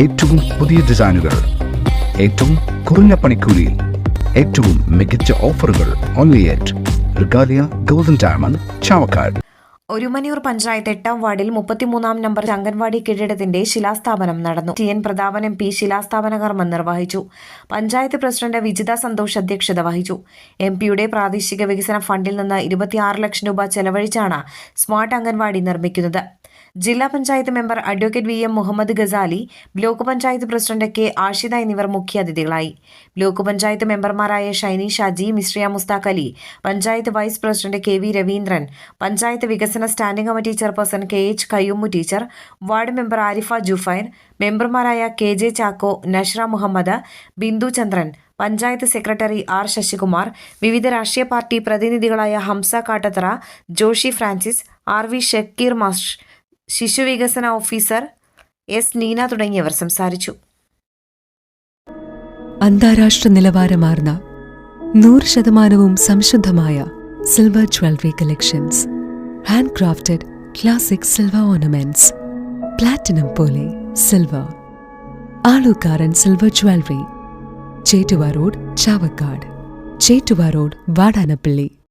ഏറ്റവും പുതിയ ഡിസൈനുകൾ ഏറ്റവും കുറഞ്ഞ പണിക്കൂലിയിൽ ഏറ്റവും മികച്ച ഓഫറുകൾ only at Regalia golden diamond Chavakkad Orumanayur panchayat എട്ടാം വാർഡിൽ മുപ്പത്തിമൂന്നാം നമ്പർ അംഗൻവാടി കെട്ടിടത്തിന്റെ ശിലാസ്ഥാപനം നടന്നു. T N Prathapan M P ശിലാസ്ഥാപന കർമ്മം നിർവഹിച്ചു. പഞ്ചായത്ത് പ്രസിഡന്റ് വിജിത സന്തോഷ് അധ്യക്ഷത വഹിച്ചു. എം പിയുടെ പ്രാദേശിക വികസന ഫണ്ടിൽ നിന്ന് ഇരുപത്തിയാറ് ലക്ഷം രൂപ ചെലവഴിച്ചാണ് സ്മാർട്ട് അംഗൻവാടി നിർമ്മിക്കുന്നത്. ജില്ലാ panchayat member advocate V M Muhammad Gazali block panchayat president K Ashida എന്നിവർ മുഖ്യാതിഥികളായി ബ്ലോക്ക് പഞ്ചായത്ത് മെമ്പർമാരായ Shiny Shaji Mishriya Mushtaq Ali panchayat vice president K V Raveendran panchayat വികസന standing committee chairperson K H Kayyumu teacher ward member Arifa Jufain മെമ്പർമാരായ K J Chacko Nashra Muhammad Bindu Chandran panchayat secretary R Sasikumar വിവിധ രാഷ്ട്രീയ party പ്രതിനിധികളായ Hamza Kattathara Joshi Francis R V Shakir മാഷ് ശിശുവികസന officer S Neena തുടങ്ങിയവർ സംസാരിച്ചു. അന്താരാഷ്ട്ര നിലവാരമാർന്ന നൂറ് ശതമാനവും സംശുദ്ധമായ silver jewellery collections. Handcrafted classic silver ornaments. Platinum പോലെ silver. Alukkaran silver jewellery. Chettuva road Chavakkad. Chettuva road Vadanappally.